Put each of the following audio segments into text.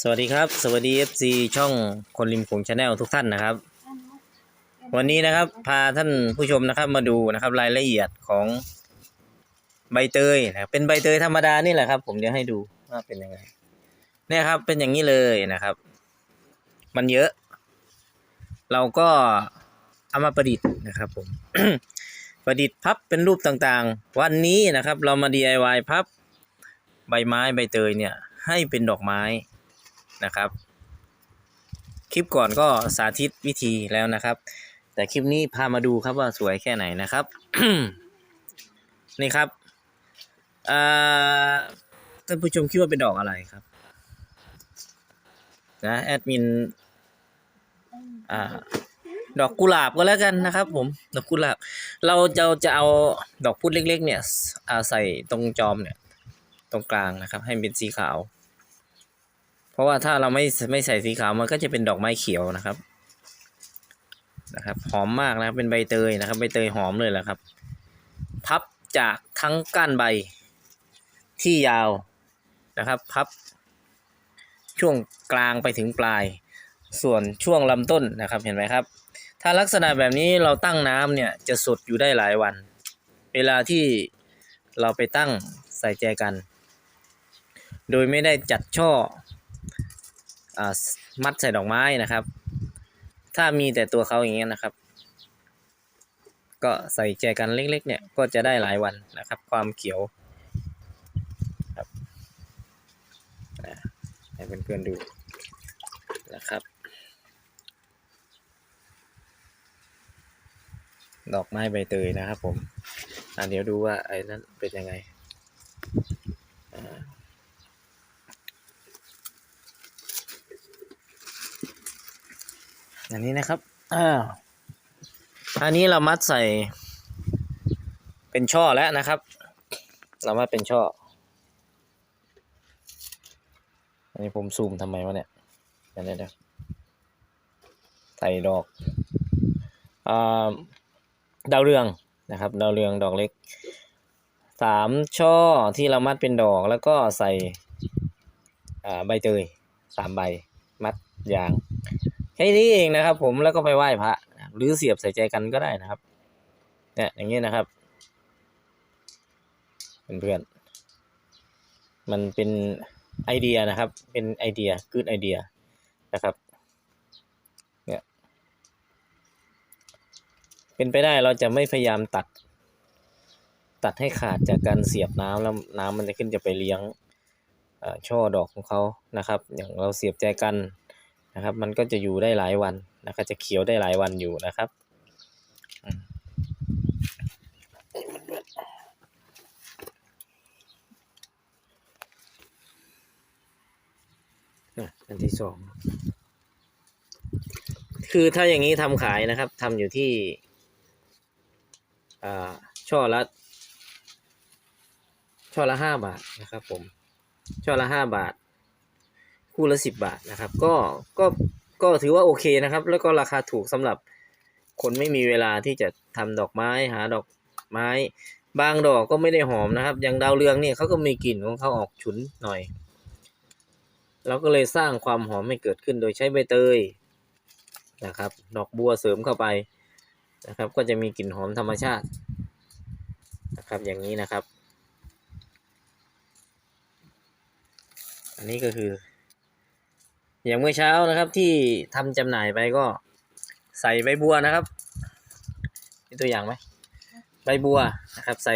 สวัสดีครับสวัสดี FC ช่องคนริมโขงชาแนลทุกท่านนะครับ วันนี้นะครับพาท่านผู้ชมนะครับมาดูนะครับรายละเอียดของใบเตยนะครับเป็นใบเตยธรรมดานี่แหละครับ ผมจะให้ดูว่าเป็นยังไงเนี่ยครับเป็นอย่างนี้เลยนะครับ มันเยอะ เราก็เอามาประดิษฐ์นะครับ ผม ประดิษฐ์พับเป็นรูปต่างๆ วันนี้นะครับ เรามา DIY พับใบไม้ใบเตยเนี่ยให้เป็นดอกไม้ นะครับ คลิปก่อนก็สาธิตวิธีแล้วนะครับ แต่คลิปนี้พามาดูครับว่าสวยแค่ไหนนะครับ นี่ครับอ่าท่านผู้ชมคิดว่าเป็นดอกอะไรครับนะแอดมินอ่าดอกกุหลาบก็แล้วกันนะครับ ผมดอกกุหลาบ เราจะจะเอาดอกพุธเล็ก ๆ เนี่ยอ่าใส่ตรงจอมเนี่ย ตรงกลางนะครับ ให้เป็นสีขาว เพราะว่าถ้าเราไม่ไม่ใส่สีขาวมันก็จะเป็นดอกไม้เขียวนะครับนะครับ หอมมากนะครับเป็นใบเตยนะครับใบเตยหอมเลยแหละครับ พับจากทั้งก้านใบที่ยาวนะครับ พับ ช่วงกลางไปถึงปลาย ส่วนช่วงลำต้นนะครับเห็นไหมครับ ถ้าลักษณะแบบนี้เราตั้งน้ำเนี่ยจะสดอยู่ได้หลายวัน เวลาที่เราไปตั้งใส่แจกัน โดยไม่ได้จัดช่อ มัดใส่ดอกไม้นะครับ ถ้ามีแต่ตัวเขาอย่างเงี้ยนะครับ ก็ใส่แจกันเล็กๆ เนี่ยก็จะได้หลายวันนะครับ ความเขียวครับให้เพื่อนๆดูนะครับ ดอกไม้ใบเตยนะครับผมอ่าเดี๋ยวดูว่าไอ้นั้นเป็นยังไง อันนี้นะครับอ่าอันนี้เรามัดใส่ เป็นช่อแล้วนะครับ เรามัดเป็นช่อ อันนี้ผมซูมทำไมวะเนี่ยเดี๋ยวเดี๋ยวใส่ดอกอ่าดาวเรืองนะครับ ดาวเรืองดอกเล็กสามช่อที่เรามัดเป็นดอกแล้วก็ใส่อ่าใบเตยสามใบ มัดยาง แค่นี้เองนะครับ ผมแล้วก็ไปไหว้พระหรือเสียบใส่ใจกันก็ได้นะครับ เนี่ยอย่างนี้นะครับเพื่อนๆมันเป็นไอเดียนะครับ เป็นไอเดียกูดไอเดียนะครับเนี่ยเป็นไปได้เราจะไม่พยายามตัด ตัดให้ขาดจากการเสียบน้ำแล้วน้ำมันจะขึ้นจะไปเลี้ยงช่อดอกของเขานะครับ อย่างเราเสียบใจกัน นะครับ มันก็จะอยู่ได้หลายวันนะครับจะเขียวได้หลายวันอยู่นะครับอันที่สองคือถ้าอย่างนี้ทำขายนะครับทำอยู่ที่อ่าช่อละช่อละห้าบาทนะครับผมช่อละห้าบาท คู่ละสิบบาทนะครับ ก็ก็ก็ถือว่าโอเคนะครับ แล้วก็ราคาถูกสำหรับคนไม่มีเวลาที่จะทำดอกไม้หาดอกไม้ บางดอกก็ไม่ได้หอมนะครับ อย่างดาวเรืองเนี่ยเขาก็มีกลิ่นของเขาออกฉุนหน่อย เราก็เลยสร้างความหอมให้เกิดขึ้นโดยใช้ใบเตยนะครับ ดอกบัวเสริมเข้าไปนะครับ ก็จะมีกลิ่นหอมธรรมชาตินะครับอย่างนี้นะครับ อันนี้ก็คือ อย่างเมื่อเช้านะครับที่ทำจำหน่ายไปก็ใส่ใบบัวนะครับมีตัวอย่างไหมใบบัวนะครับ ใส่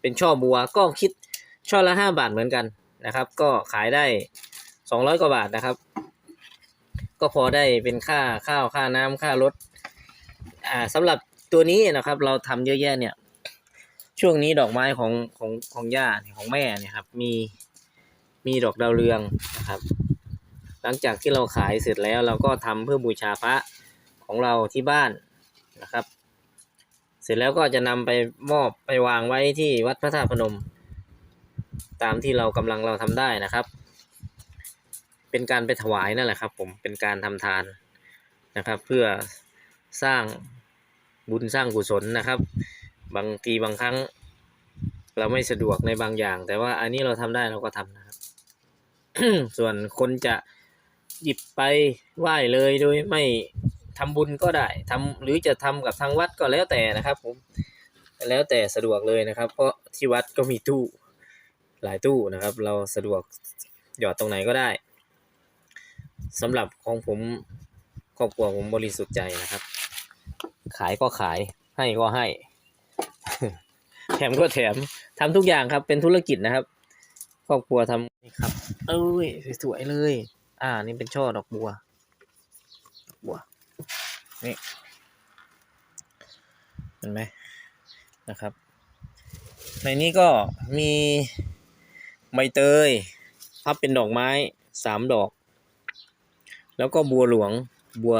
เป็นช่อบัวก็คิดช่อละห้าบาทเหมือนกันนะครับ ก็ขายได้สองร้อยกว่าบาทนะครับ ก็พอได้เป็นค่าข้าวค่าน้ำค่ารถอ่าสำหรับตัวนี้นะครับ เราทำเยอะแยะเนี่ย ช่วงนี้ดอกไม้ของของของย่าของแม่เนี่ยครับ มีมีดอกดาวเรืองนะครับ หลังจากที่เราขายเสร็จแล้วเราก็ทำเพื่อบูชาพระของเราที่บ้านนะครับ เสร็จแล้วก็จะนำไปมอบไปวางไว้ที่วัดพระธาตุพนม ตามที่เรากำลังเราทำได้นะครับ เป็นการไปถวายนั่นแหละครับ ผมเป็นการทำทานนะครับ เพื่อสร้างบุญสร้างกุศลนะครับ บางทีบางครั้ง เราไม่สะดวกในบางอย่าง แต่ว่าอันนี้เราทำได้เราก็ทำนะครับ ส่วนคนจะ หยิบไปไหว้เลยโดยไม่ทำบุญก็ได้ทำหรือจะทำกับทางวัดก็แล้วแต่นะครับผมแล้วแต่สะดวกเลยนะครับ เพราะที่วัดก็มีตู้หลายตู้นะครับ เราสะดวกหยอดตรงไหนก็ได้สำหรับของผมครอบครัวผมบริสุทธิ์ใจนะครับ ขายก็ขายให้ก็ให้ แถมก็แถมทำทุกอย่างครับเป็นธุรกิจนะครับ ครอบครัวทำนี่ครับ เอ้ยสวยๆเลย อ่า นี่เป็นช่อดอกบัวดอกบัว นี่ เห็นไหมนะครับ ในนี้ก็มีใบเตยพับเป็นดอกไม้สามดอก แล้วก็บัวหลวงบัว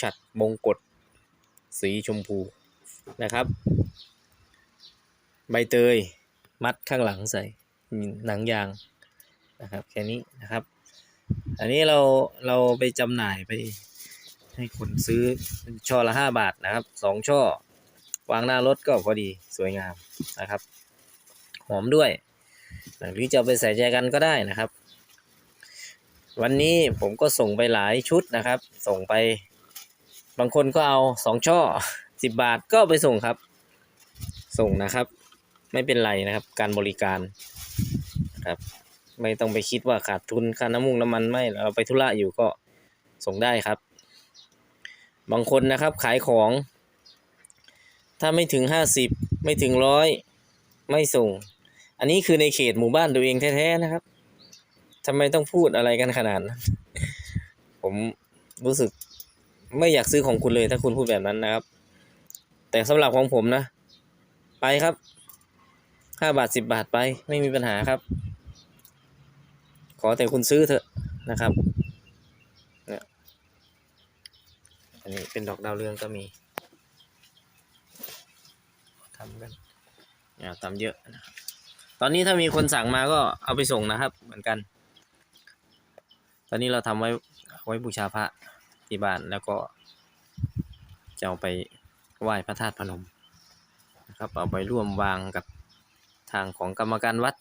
ฉัดมงกฎสีชมพูนะครับ ใบเตยมัดข้างหลังใส่มีหนังยางนะครับ แค่นี้นะครับ อันนี้เราเราไปจำหน่ายไป ให้คนซื้อช่อละห้าบาทนะครับสองช่อ วางหน้ารถก็พอดีสวยงามนะครับ หอมด้วย หรือจะไปใส่ใจกันก็ได้นะครับ วันนี้ผมก็ส่งไปหลายชุดนะครับ ส่งไป บางคนก็เอาสองช่อสิบบาทก็ไปส่งครับ ส่งนะครับ ไม่เป็นไรนะครับ การบริการนะครับ ไม่ต้องไปคิดว่าขาดทุนค่าน้ำมูกน้ำมันไม่เราไปธุระอยู่ก็ส่งได้ครับ บางคนนะครับขายของ ถ้าไม่ถึงห้าสิบไม่ถึงร้อยไม่ส่ง อันนี้คือในเขตหมู่บ้านตัวเองแท้ๆนะครับทำไมต้องพูดอะไรกันขนาดนั้นผมรู้สึกไม่อยากซื้อของคุณเลยถ้าคุณพูดแบบนั้นนะครับ แต่สำหรับของผมนะ ไปครับห้าบาทสิบบาทไปไม่มีปัญหาครับ อแต่คุณซื้อเถอะนะครับเนี่ยอันนี้เป็นดอกดาวเรืองก็มีทำกันอย่าทำเยอะนะตอนนี้ถ้ามีคนสั่งมาก็เอาไปส่งนะครับ เหมือนกัน ตอนนี้เราทำไว้ไว้บูชาพระที่บ้านแล้วก็จะเอาไปไหว้พระธาตุพนมนะครับ เอาไปร่วมวางกับ ทางของกรรมการวัด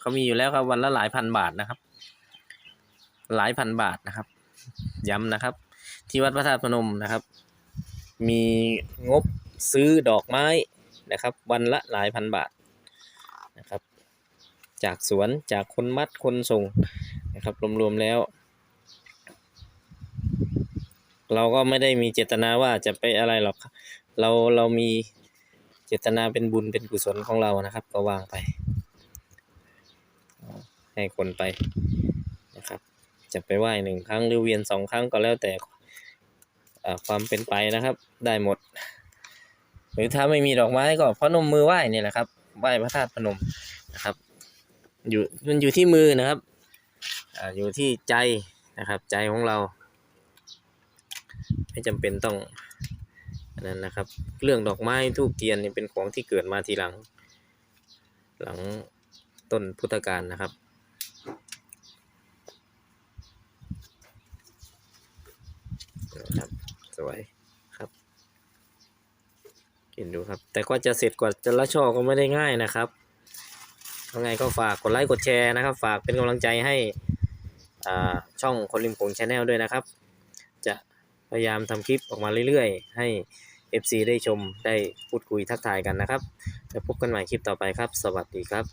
เขามีอยู่แล้วครับวันละหลายพันบาทนะครับ หลายพันบาทนะครับ ย้ำนะครับ ที่วัดพระธาตุพนมนะครับ มีงบซื้อดอกไม้นะครับ วันละหลายพันบาทนะครับ จากสวนจากคนมัดคนส่งนะครับรวมๆแล้ว เราก็ไม่ได้มีเจตนาว่าจะไปอะไรหรอกเราเรามี จตนาเป็นบุญเป็นกุศลของเรานะครับ ก็วางไป ให้คนไปนะครับ จะไปไหว้หนึ่งครั้งหรือเวียนสองครั้งก็แล้วแต่ความเป็นไปนะครับ ได้หมด หรือถ้าไม่มีดอกไม้ก็พนมมือไหว้เนี่ยแหละครับไหว้พระธาตุพนมนะครับ อยู่มันอยู่ที่มือนะครับออยู่ที่ใจนะครับ ใจของเรา ไม่จำเป็นต้อง อันนั้นนะครับ เรื่องดอกไม้ทูบเทียนนี่เป็นของที่เกิดมาทีหลัง หลังต้นพุทธกาลนะครับนะครับ สวยครับกินดูครับ แต่ก็จะเสร็จกว่าจะละช่อก็ไม่ได้ง่ายนะครับยังไงก็ฝากกดไลค์กดแชร์นะครับ ฝากเป็นกำลังใจให้อ่าช่องคนริมโขงชาแนลด้วยนะครับ พยายามทำคลิปออกมาเรื่อยๆ ให้ FC ได้ชมได้พูดคุยทักทายกันนะครับ แล้วพบกันใหม่คลิปต่อไปครับ สวัสดีครับ